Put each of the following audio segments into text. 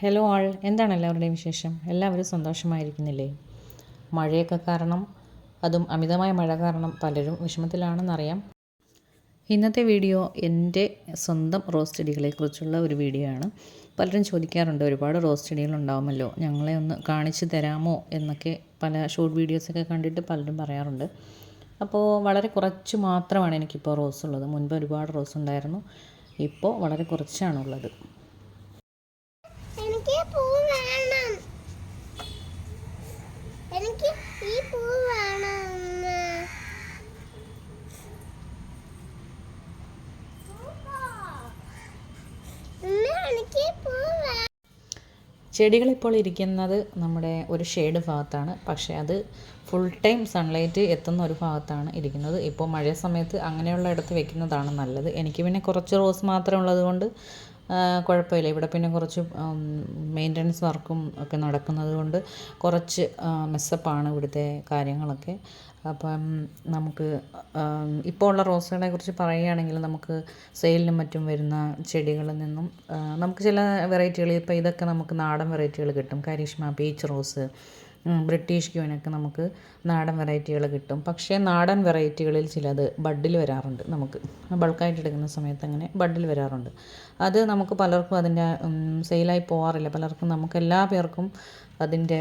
Hello ആൾ എന്താണ് എല്ലാവരുടെയും വിശേഷം? എല്ലാവരും സന്തോഷമായിരിക്കുന്നില്ലേ? മഴയൊക്കെ കാരണം അതും അമിതമായ മഴ കാരണം പലരും വിഷമത്തിലാണെന്നറിയാം. ഇന്നത്തെ വീഡിയോ എന്റെ സ്വന്തം റോസ് ചെടികളെക്കുറിച്ചുള്ള ഒരു വീഡിയോ ആണ്. പലരും ചോദിക്കാറുണ്ട് ഒരുപാട് റോസ് ചെടികൾ ഉണ്ടാവുമല്ലോ ഞങ്ങളെ ഒന്ന് കാണിച്ചു തരാമോ എന്നൊക്കെ പല ഷോർട്ട് വീഡിയോസൊക്കെ കണ്ടിട്ട് പലരും പറയാറുണ്ട്. അപ്പോൾ വളരെ കുറച്ച് മാത്രമാണ് എനിക്കിപ്പോൾ റോസ് ഉള്ളത്. മുൻപ് ഒരുപാട് റോസ് ഉണ്ടായിരുന്നു ഇപ്പോൾ വളരെ കുറച്ചാണുള്ളത് എനിക്ക് പൂ വേണം എനിക്ക് ഈ പൂ വേണം ഉമ്മ, എനിക്ക് ഈ പൂ വേണം ചെടികൾ ഇപ്പോൾ ഇരിക്കുന്നത് നമ്മുടെ ഒരു ഷെയ്ഡ് ഭാഗത്താണ്. പക്ഷേ അത് ഫുൾ ടൈം സൺലൈറ്റ് എത്തുന്ന ഒരു ഭാഗത്താണ് ഇരിക്കുന്നത്. ഇപ്പോൾ മഴ സമയത്ത് അങ്ങനെയുള്ള ഇടത്ത് വെക്കുന്നതാണ് നല്ലത്. എനിക്ക് പിന്നെ കുറച്ച് റോസ് മാത്രം ഉള്ളത് കൊണ്ട് കുഴപ്പമില്ല. ഇവിടെ പിന്നെ കുറച്ച് മെയിന്റനൻസ് വർക്കും ഒക്കെ നടക്കുന്നത് കൊണ്ട് കുറച്ച് മെസ്സപ്പാണ് ഇവിടുത്തെ കാര്യങ്ങളൊക്കെ. അപ്പം നമുക്ക് ഇപ്പോൾ ഉള്ള റോസുകളെ കുറിച്ച് പറയുകയാണെങ്കിൽ നമുക്ക് സെയിലിനും മറ്റും വരുന്ന ചെടികളിൽ നിന്നും നമുക്ക് ചില വെറൈറ്റികൾ ഇപ്പോൾ ഇതൊക്കെ നമുക്ക് നാടൻ വെറൈറ്റികൾ കിട്ടും. കരീഷ്മ പീച്ച് റോസ് ബ്രിട്ടീഷ് ക്യൂനൊക്കെ നമുക്ക് നാടൻ വെറൈറ്റികൾ കിട്ടും. പക്ഷേ നാടൻ വെറൈറ്റികളിൽ ചിലത് ബഡിൽ വരാറുണ്ട് നമുക്ക്. ബൾക്കായിട്ട് എടുക്കുന്ന സമയത്ത് അങ്ങനെ ബഡിൽ വരാറുണ്ട്. അത് നമുക്ക് പലർക്കും അതിന്റെ സെയിലായി പോകാറില്ല പലർക്കും നമുക്ക് എല്ലാ പേർക്കും അതിന്റെ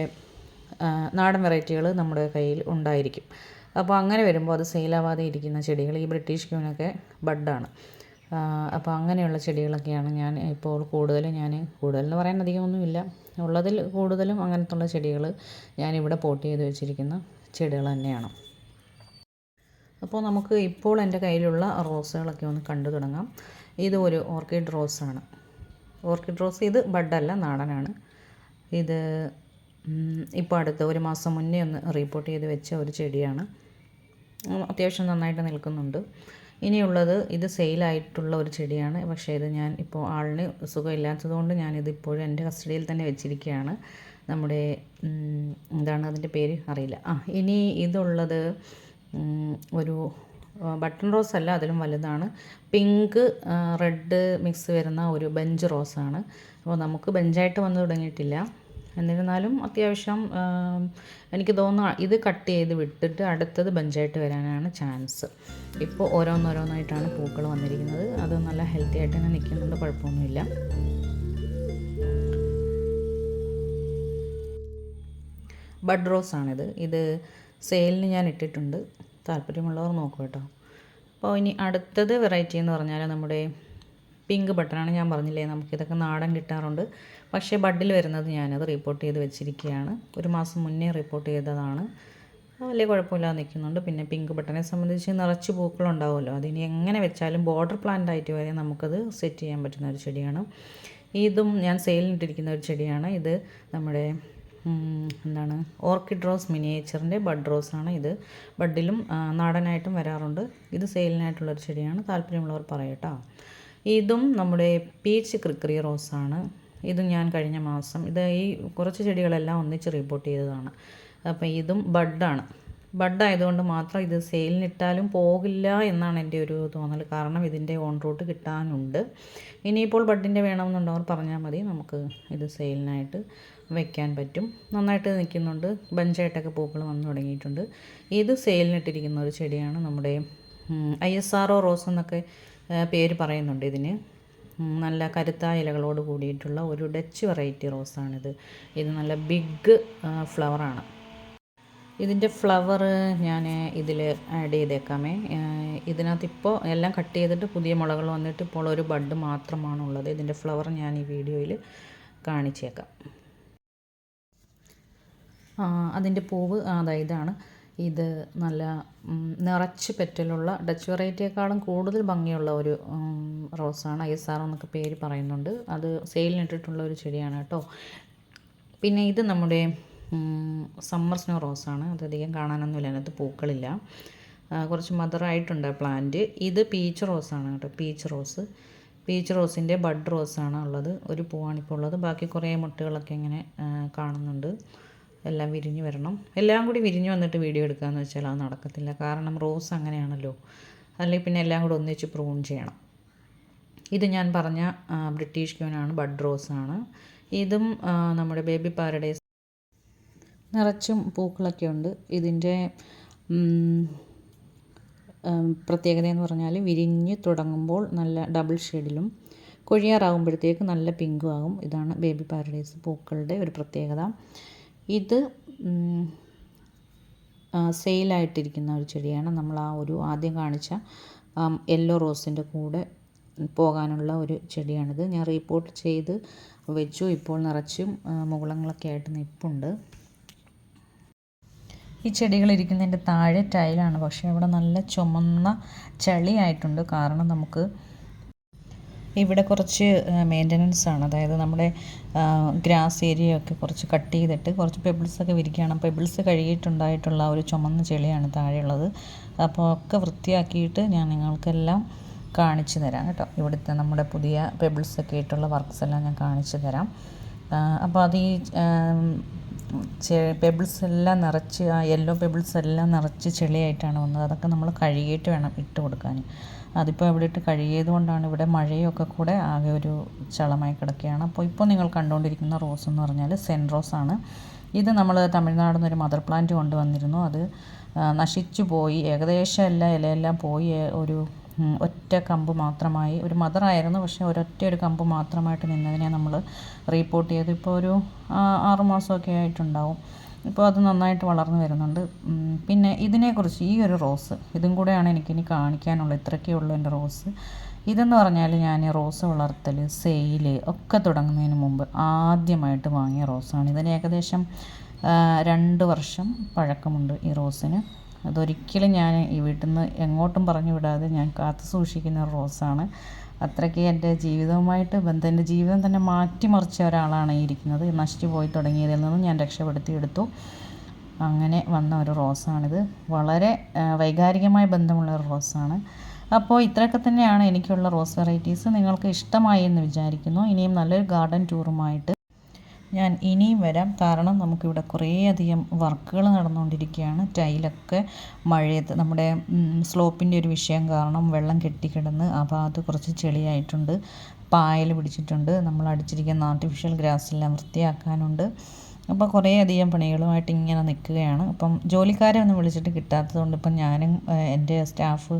നാടൻ വെറൈറ്റികൾ നമ്മുടെ കയ്യിൽ ഉണ്ടായിരിക്കും. അപ്പോൾ അങ്ങനെ വരുമ്പോൾ അത് സെയിലാവാതെ ഇരിക്കുന്ന ചെടികൾ ഈ ബ്രിട്ടീഷ് ക്യൂനൊക്കെ ബഡാണ്. അപ്പോൾ അങ്ങനെയുള്ള ചെടികളൊക്കെയാണ് ഞാൻ ഇപ്പോൾ കൂടുതലും ഞാൻ കൂടുതലെന്ന് പറയാൻ അധികമൊന്നുമില്ല ഉള്ളതിൽ കൂടുതലും അങ്ങനത്തുള്ള ചെടികൾ ഞാനിവിടെ പോട്ട് ചെയ്ത് വെച്ചിരിക്കുന്ന ചെടികൾ തന്നെയാണ്. അപ്പോൾ നമുക്ക് ഇപ്പോൾ എന്റെ കയ്യിലുള്ള റോസുകളൊക്കെ ഒന്ന് കണ്ടു തുടങ്ങാം. ഇത് ഒരു ഓർക്കിഡ് റോസാണ്. ഓർക്കിഡ് റോസ് ഇത് ബഡല്ല നാടനാണ്. ഇത് ഇപ്പോൾ അടുത്ത ഒരു മാസം മുന്നേ ഒന്ന് റിപ്പോർട്ട് ചെയ്ത് വെച്ച ഒരു ചെടിയാണ്. അത്യാവശ്യം നന്നായിട്ട് നിൽക്കുന്നുണ്ട്. ഇനിയുള്ളത് ഇത് സെയിലായിട്ടുള്ള ഒരു ചെടിയാണ്. പക്ഷേ ഇത് ഞാൻ ഇപ്പോൾ ആളിന് സുഖമില്ലാത്തതുകൊണ്ട് ഞാനിത് ഇപ്പോഴും എന്റെ കസ്റ്റഡിയിൽ തന്നെ വെച്ചിരിക്കുകയാണ്. നമ്മുടെ എന്താണ് അതിന്റെ പേര് അറിയില്ല. ആ ഇനി ഇതുള്ളത് ഒരു ബട്ടൺ റോസ് അല്ല അതിലും വലുതാണ്. പിങ്ക് റെഡ് മിക്സ് വരുന്ന ഒരു ബെഞ്ച് റോസാണ്. അപ്പോൾ നമുക്ക് ബെഞ്ചായിട്ട് വന്നു തുടങ്ങിയിട്ടില്ല. എന്നിരുന്നാലും അത്യാവശ്യം എനിക്ക് തോന്നുന്നു ഇത് കട്ട് ചെയ്ത് വിട്ടിട്ട് അടുത്തത് ബഞ്ചായിട്ട് വരാനാണ് ചാൻസ്. ഇപ്പോൾ ഓരോന്നോരോന്നായിട്ടാണ് പൂക്കൾ വന്നിരിക്കുന്നത്. അത് നല്ല ഹെൽത്തി ആയിട്ട് തന്നെ നിൽക്കുന്നുണ്ട് കുഴപ്പമൊന്നുമില്ല. ബഡ് റോസ് ആണിത്. ഇത് സെയിലിന് ഞാൻ ഇട്ടിട്ടുണ്ട്. താല്പര്യമുള്ളവർ നോക്കൂ കേട്ടോ. അപ്പോൾ ഇനി അടുത്തത് വെറൈറ്റി എന്ന് പറഞ്ഞാൽ നമ്മുടെ പിങ്ക് ബട്ടണാണ് ഞാൻ പറഞ്ഞില്ലേ നമുക്കിതൊക്കെ നാടൻ കിട്ടാറുണ്ട്. പക്ഷേ ബഡിൽ വരുന്നത് ഞാനത് റിപ്പോർട്ട് ചെയ്ത് വെച്ചിരിക്കുകയാണ്. ഒരു മാസം മുന്നേ റിപ്പോർട്ട് ചെയ്തതാണ്. വലിയ കുഴപ്പമില്ലാതെ നിൽക്കുന്നുണ്ട്. പിന്നെ പിങ്ക് ബട്ടനെ സംബന്ധിച്ച് നിറച്ച് പൂക്കളുണ്ടാവുമല്ലോ. അതിനി എങ്ങനെ വെച്ചാലും ബോർഡർ പ്ലാന്റ് ആയിട്ട് വരെ നമുക്കത് സെറ്റ് ചെയ്യാൻ പറ്റുന്ന ഒരു ചെടിയാണ്. ഇതും ഞാൻ സെയിലിനിട്ടിരിക്കുന്ന ഒരു ചെടിയാണ്. ഇത് നമ്മുടെ എന്താണ് ഓർക്കിഡ് റോസ് മിനിയേച്ചറിന്റെ ബഡ് റോസാണ് ഇത്. ബഡിലും നാടനായിട്ടും വരാറുണ്ട്. ഇത് സെയിലിനായിട്ടുള്ളൊരു ചെടിയാണ്. താല്പര്യമുള്ളവർ പറയട്ടോ ഇതും നമ്മുടെ പീച്ച് ക്രിക്കറി റോസാണ് ഇത് ഞാൻ കഴിഞ്ഞ മാസം ഇത് ഈ കുറച്ച് ചെടികളെല്ലാം ഒന്നിച്ച് റിപ്പോർട്ട് ചെയ്തതാണ്. അപ്പോൾ ഇതും ബഡാണ് ബഡായതുകൊണ്ട് മാത്രം ഇത് സെയിലിനിട്ടാലും പോകില്ല എന്നാണ് എന്റെ ഒരു തോന്നൽ. കാരണം ഇതിന്റെ ഓൺ റൂട്ട് കിട്ടാനുണ്ട്. ഇനിയിപ്പോൾ ബഡിന്റെ വേണമെന്നുണ്ടവർ പറഞ്ഞാൽ മതി. നമുക്ക് ഇത് സെയിലിനായിട്ട് വെക്കാൻ പറ്റും. നന്നായിട്ട് നിൽക്കുന്നുണ്ട്. ബഞ്ചായിട്ടൊക്കെ പൂക്കൾ വന്നു തുടങ്ങിയിട്ടുണ്ട്. ഇത് സെയിലിനിട്ടിരിക്കുന്ന ഒരു ചെടിയാണ് നമ്മുടെ I S R O rose എന്നൊക്കെ പേര് പറയുന്നുണ്ട് ഇതിന്. നല്ല കരുത്തായ ഇലകളോട് കൂടിയിട്ടുള്ള ഒരു ഡച്ച് വെറൈറ്റി റോസാണിത് ഇത് നല്ല ബിഗ് ഫ്ലവറാണ് ഇതിന്റെ ഫ്ലവർ ഞാൻ ഇതിൽ ആഡ് ചെയ്തേക്കാമേ. ഇതിനകത്ത് ഇപ്പോൾ എല്ലാം കട്ട് ചെയ്തിട്ട് പുതിയ മുളകൾ വന്നിട്ട് ഇപ്പോൾ ഒരു ബഡ് മാത്രമാണുള്ളത് ഇതിന്റെ ഫ്ലവർ ഞാൻ ഈ വീഡിയോയിൽ കാണിച്ചേക്കാം. അതിന്റെ പൂവ് ആ, അതാ ഇതാണ്. ഇത് നല്ല നിറച്ച് പെറ്റലുള്ള ഡച്ച് വെറൈറ്റിയേക്കാളും കൂടുതൽ ഭംഗിയുള്ള ഒരു റോസാണ് ഐ എസ് ആർ എന്നൊക്കെ പേര് പറയുന്നുണ്ട്. അത് സെയിലിനിട്ടിട്ടുള്ള ഒരു ചെടിയാണ് കേട്ടോ. പിന്നെ ഇത് നമ്മുടെ സമ്മർ സ്നോ റോസാണ് അതധികം കാണാനൊന്നുമില്ല അതിനകത്ത് പൂക്കളില്ല. കുറച്ച് മദറായിട്ടുണ്ട് പ്ലാന്റ് ഇത് പീച്ച് റോസാണ് കേട്ടോ പീച്ച് റോസ് പീച്ച് റോസിന്റെ ബഡ് റോസാണ് ഉള്ളത്. ഒരു പൂവാണിപ്പോൾ ഉള്ളത്. ബാക്കി കുറേ മുട്ടുകളൊക്കെ ഇങ്ങനെ കാണുന്നുണ്ട്. എല്ലാം വിരിഞ്ഞു വരണം. എല്ലാം കൂടി വിരിഞ്ഞു വന്നിട്ട് വീഡിയോ എടുക്കുകയെന്ന് വെച്ചാൽ അത് നടക്കത്തില്ല. കാരണം റോസ് അങ്ങനെയാണല്ലോ. അല്ലെങ്കിൽ പിന്നെ എല്ലാം കൂടി ഒന്നിച്ച് പ്രൂൺ ചെയ്യണം. ഇത് ഞാൻ പറഞ്ഞ ബ്രിട്ടീഷ് ക്യൂനാണ് ബഡ് റോസാണ് ഇതും നമ്മുടെ ബേബി പാരഡൈസ് നിറച്ചും പൂക്കളൊക്കെ ഉണ്ട്. ഇതിന്റെ പ്രത്യേകത എന്ന് പറഞ്ഞാൽ വിരിഞ്ഞ് തുടങ്ങുമ്പോൾ നല്ല ഡബിൾ ഷെയ്ഡിലും കൊഴിയാറാകുമ്പോഴത്തേക്ക് നല്ല പിങ്കും ആകും. ഇതാണ് ബേബി പാരഡൈസ് പൂക്കളുടെ ഒരു പ്രത്യേകത. ഇത് സെയിലായിട്ടിരിക്കുന്ന ഒരു ചെടിയാണ്. നമ്മൾ ആ ഒരു ആദ്യം കാണിച്ച യെല്ലോ റോസിന്റെ കൂടെ പോകാനുള്ള ഒരു ചെടിയാണിത്. ഞാൻ റീപ്പോർട്ട് ചെയ്ത് വെച്ചു. ഇപ്പോൾ നിറച്ചും മുകുളങ്ങളൊക്കെ ആയിട്ട് നിൽപ്പുണ്ട് ഈ ചെടികൾ ഇരിക്കുന്നതിന്റെ താഴെ ടൈലാണ്. പക്ഷേ അവിടെ നല്ല ചുമന്ന ചളിയായിട്ടുണ്ട്. കാരണം നമുക്ക് ഇവിടെ കുറച്ച് മെയിന്റനൻസ് ആണ്. അതായത് നമ്മുടെ ഗ്രാസ് ഏരിയ ഒക്കെ കുറച്ച് കട്ട് ചെയ്തിട്ട് കുറച്ച് പെബിൾസ് ഒക്കെ വിരിക്കുകയാണ്. പെബിൾസ് കഴുകിയിട്ടുണ്ടായിട്ടുള്ള ഒരു ചുമന്ന ചെളിയാണ് താഴെയുള്ളത്. അപ്പോൾ ഒക്കെ വൃത്തിയാക്കിയിട്ട് ഞാൻ നിങ്ങൾക്കെല്ലാം കാണിച്ചു തരാം കേട്ടോ. ഇവിടുത്തെ നമ്മുടെ പുതിയ പെബിൾസ് ഒക്കെ ആയിട്ടുള്ള വർക്ക്സ് എല്ലാം ഞാൻ കാണിച്ചു തരാം. അപ്പോൾ അത് ഈ പെബിൾസ് എല്ലാം നിറച്ച് ആ യെല്ലോ പെബിൾസ് എല്ലാം നിറച്ച് ചെളിയായിട്ടാണ് വന്നത്. അതൊക്കെ നമ്മൾ കഴുകിയിട്ട് വേണം ഇട്ട് കൊടുക്കാൻ. അതിപ്പോൾ ഇവിടെ ഇട്ട് കഴുകിയത് കൊണ്ടാണ് ഇവിടെ മഴയൊക്കെ കൂടെ ആകെ ഒരു ചളമായി കിടക്കുകയാണ്. അപ്പോൾ ഇപ്പോൾ നിങ്ങൾ കണ്ടുകൊണ്ടിരിക്കുന്ന റോസ് എന്ന് പറഞ്ഞാൽ സെൻ റോസ് ആണ്. ഇത് നമ്മൾ തമിഴ്നാട് നിന്ന് ഒരു മദർ പ്ലാന്റ് കൊണ്ടുവന്നിരുന്നു. അത് നശിച്ചു പോയി. ഏകദേശം എല്ലാ ഇലയെല്ലാം പോയി. ഒരു ഒറ്റ കമ്പ് മാത്രമായി. ഒരു മദറായിരുന്നു പക്ഷേ ഒരൊറ്റ ഒരു കമ്പ് മാത്രമായിട്ട് നിന്നതിനെ നമ്മൾ റീപ്പോർട്ട് ചെയ്തു. ഇപ്പോൾ ഒരു ആറുമാസമൊക്കെ ആറ് മാസമൊക്കെ ആയിട്ടുണ്ടാവും. ഇപ്പോൾ അത് നന്നായിട്ട് വളർന്നു വരുന്നുണ്ട്. പിന്നെ ഇതിനെക്കുറിച്ച് ഈ ഒരു റോസ് ഇതും കൂടെയാണ് എനിക്കിനി കാണിക്കാനുള്ളത് ഇത്രയൊക്കെ ഉള്ളൂ എന്റെ റോസ്. ഇതെന്ന് പറഞ്ഞാൽ ഞാൻ റോസ് വളർത്തൽ സെയിൽ ഒക്കെ തുടങ്ങുന്നതിന് മുമ്പ് ആദ്യമായിട്ട് വാങ്ങിയ റോസാണ്. ഇതിന് ഏകദേശം രണ്ട് വർഷം പഴക്കമുണ്ട് ഈ റോസിന്. അതൊരിക്കലും ഞാൻ ഈ വീട്ടിൽ നിന്ന് എങ്ങോട്ടും പറഞ്ഞു വിടാതെ ഞാൻ കാത്തു സൂക്ഷിക്കുന്ന റോസാണ്. അത്രയ്ക്ക് എന്റെ ജീവിതവുമായിട്ട് ബന്ധം എന്റെ ജീവിതം തന്നെ മാറ്റിമറിച്ച ഒരാളാണ് ഇരിക്കുന്നത്. നശിച്ചു പോയി തുടങ്ങിയതിൽ നിന്നും ഞാൻ രക്ഷപ്പെടുത്തിയെടുത്തു അങ്ങനെ വന്ന ഒരു റോസാണിത്. വളരെ വൈകാരികമായ ബന്ധമുള്ള ഒരു റോസാണ്. അപ്പോൾ ഇത്രയൊക്കെ തന്നെയാണ് എനിക്കുള്ള റോസ് വെറൈറ്റീസ്. നിങ്ങൾക്ക് ഇഷ്ടമായി എന്ന് വിചാരിക്കുന്നു. ഇനിയും നല്ലൊരു ഗാർഡൻ ടൂറുമായിട്ട് ഞാൻ ഇനിയും വരാം. കാരണം നമുക്കിവിടെ കുറേയധികം വർക്കുകൾ നടന്നുകൊണ്ടിരിക്കുകയാണ്. ടൈലൊക്കെ മഴയത്ത് നമ്മുടെ സ്ലോപ്പിന്റെ ഒരു വിഷയം കാരണം വെള്ളം കെട്ടിക്കിടന്ന്. അപ്പോൾ അത് കുറച്ച് ചെളിയായിട്ടുണ്ട്. പായൽ പിടിച്ചിട്ടുണ്ട്. നമ്മൾ അടിച്ചിരിക്കുന്ന ആർട്ടിഫിഷ്യൽ ഗ്രാസ് എല്ലാം വൃത്തിയാക്കാനുണ്ട്. അപ്പോൾ കുറേയധികം പണികളുമായിട്ട് ഇങ്ങനെ നിൽക്കുകയാണ്. അപ്പം ജോലിക്കാരെ ഒന്നും വിളിച്ചിട്ട് കിട്ടാത്തത് കൊണ്ട് ഇപ്പം ഞാനും എന്റെ സ്റ്റാഫ്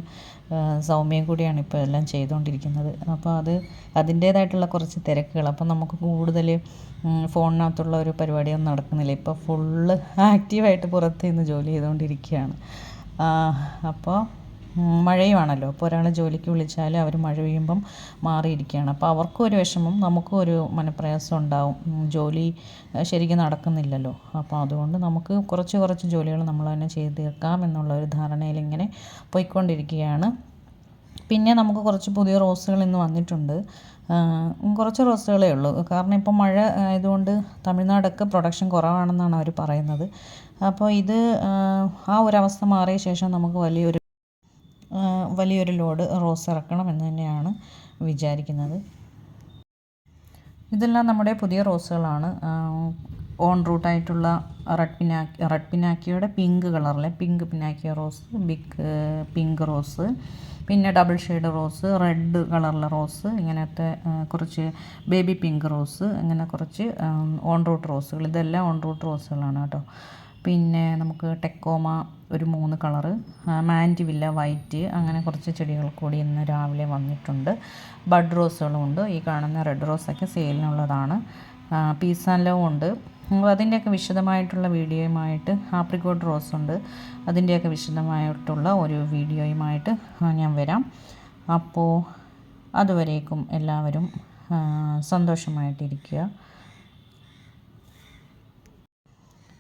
സൗമ്യയും കൂടിയാണ് ഇപ്പോൾ എല്ലാം ചെയ്തുകൊണ്ടിരിക്കുന്നത്. അപ്പോൾ അത് അതിന്റേതായിട്ടുള്ള കുറച്ച് തിരക്കുകൾ. അപ്പം നമുക്ക് കൂടുതൽ ഫോണിനകത്തുള്ള ഒരു പരിപാടിയൊന്നും നടക്കുന്നില്ല. ഇപ്പോൾ ഫുള്ള് ആക്റ്റീവായിട്ട് പുറത്ത് നിന്ന് ജോലി ചെയ്തുകൊണ്ടിരിക്കുകയാണ്. അപ്പോൾ മഴയുമാണല്ലോ. അപ്പോൾ ഒരാളെ ജോലിക്ക് വിളിച്ചാൽ അവർ മഴ പെയ്യുമ്പം മാറിയിരിക്കുകയാണ്. അപ്പോൾ അവർക്കും ഒരു വിഷമം നമുക്കും ഒരു മനപ്രയാസം ഉണ്ടാവും. ജോലി ശരിക്കും നടക്കുന്നില്ലല്ലോ. അപ്പോൾ അതുകൊണ്ട് നമുക്ക് കുറച്ച് കുറച്ച് ജോലികൾ നമ്മൾ തന്നെ ചെയ്ത് തീർക്കാം എന്നുള്ള ഒരു ധാരണയിൽ ഇങ്ങനെ പോയിക്കൊണ്ടിരിക്കുകയാണ്. പിന്നെ നമുക്ക് കുറച്ച് പുതിയ റോസുകൾ ഇന്ന് വന്നിട്ടുണ്ട്. കുറച്ച് റോസുകളേ ഉള്ളൂ. കാരണം ഇപ്പോൾ മഴ ആയതുകൊണ്ട് തമിഴ്നാടൊക്കെ പ്രൊഡക്ഷൻ കുറവാണെന്നാണ് അവർ പറയുന്നത്. അപ്പോൾ ഇത് ആ, ഒരു അവസ്ഥ മാറിയ ശേഷം നമുക്ക് വലിയൊരു വലിയൊരു ലോഡ് റോസ് ഇറക്കണം എന്ന് തന്നെയാണ് വിചാരിക്കുന്നത്. ഇതെല്ലാം നമ്മുടെ പുതിയ റോസുകളാണ്. ഓൺ റൂട്ടായിട്ടുള്ള റെഡ് പിനാക്കി റെഡ് പിനാക്കിയുടെ പിങ്ക് കളറിലെ പിങ്ക് പിനാക്കിയ റോസ് ബിഗ് പിങ്ക് റോസ് പിന്നെ ഡബിൾ ഷെയ്ഡ് റോസ് റെഡ് കളറിലെ റോസ് ഇങ്ങനത്തെ കുറച്ച് ബേബി പിങ്ക് റോസ് അങ്ങനെ കുറച്ച് ഓൺ റൂട്ട് റോസുകൾ. ഇതെല്ലാം ഓൺ റൂട്ട് റോസുകളാണ് കേട്ടോ. പിന്നെ നമുക്ക് ടെക്കോമ ഒരു മൂന്ന് കളറ് മാന്റിവില്ല വൈറ്റ് അങ്ങനെ കുറച്ച് ചെടികൾ കൂടി ഇന്ന് രാവിലെ വന്നിട്ടുണ്ട്. ബഡ് റോസുകളും ഉണ്ട്. ഈ കാണുന്ന റെഡ് റോസൊക്കെ സെയിലിനുള്ളതാണ്. പീസ് ആൻഡ് ലവ് ഉണ്ട് അതിന്റെയൊക്കെ വിശദമായിട്ടുള്ള വീഡിയോയുമായിട്ട് ആപ്രിക്കോട്ട് റോസ് ഉണ്ട്. അതിന്റെയൊക്കെ വിശദമായിട്ടുള്ള ഒരു വീഡിയോയുമായിട്ട് ഞാൻ വരാം. അപ്പോൾ അതുവരേക്കും എല്ലാവരും സന്തോഷമായിട്ടിരിക്കുക.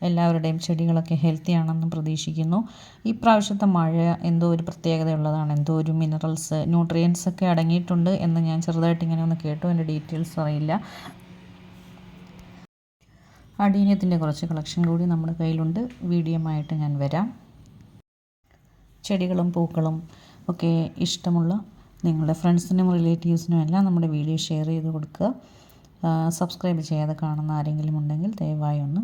എല്ലാവരുടെയും ചെടികളൊക്കെ ഹെൽത്തി ആണെന്ന് പ്രതീക്ഷിക്കുന്നു. ഈ പ്രാവശ്യത്തെ മഴ എന്തോ ഒരു പ്രത്യേകതയുള്ളതാണ്. എന്തോ ഒരു മിനറൽസ് ന്യൂട്രിയൻസ് ഒക്കെ അടങ്ങിയിട്ടുണ്ട് എന്ന് ഞാൻ ചെറുതായിട്ട് ഇങ്ങനെ ഒന്ന് കേട്ടു. എന്റെ ഡീറ്റെയിൽസ് അറിയില്ല. അടീനിയത്തിന്റെ കുറച്ച് കളക്ഷൻ കൂടി നമ്മുടെ കയ്യിലുണ്ട്. വീഡിയോയുമായിട്ട് ഞാൻ വരാം. ചെടികളും പൂക്കളും ഒക്കെ ഇഷ്ടമുള്ള നിങ്ങളുടെ ഫ്രണ്ട്സിനും റിലേറ്റീവ്സിനും എല്ലാം നമ്മുടെ വീഡിയോ ഷെയർ ചെയ്ത് കൊടുക്കുക. സബ്സ്ക്രൈബ് ചെയ്യാതെ കാണുന്ന ആരെങ്കിലും ഉണ്ടെങ്കിൽ ദയവായി ഒന്ന്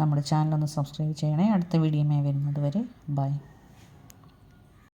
നമ്മുടെ ചാനൽ ഒന്ന് സബ്സ്ക്രൈബ് ചെയ്യണേ. അടുത്ത വീഡിയോയുമായി വരുന്നത് വരെ. ബൈ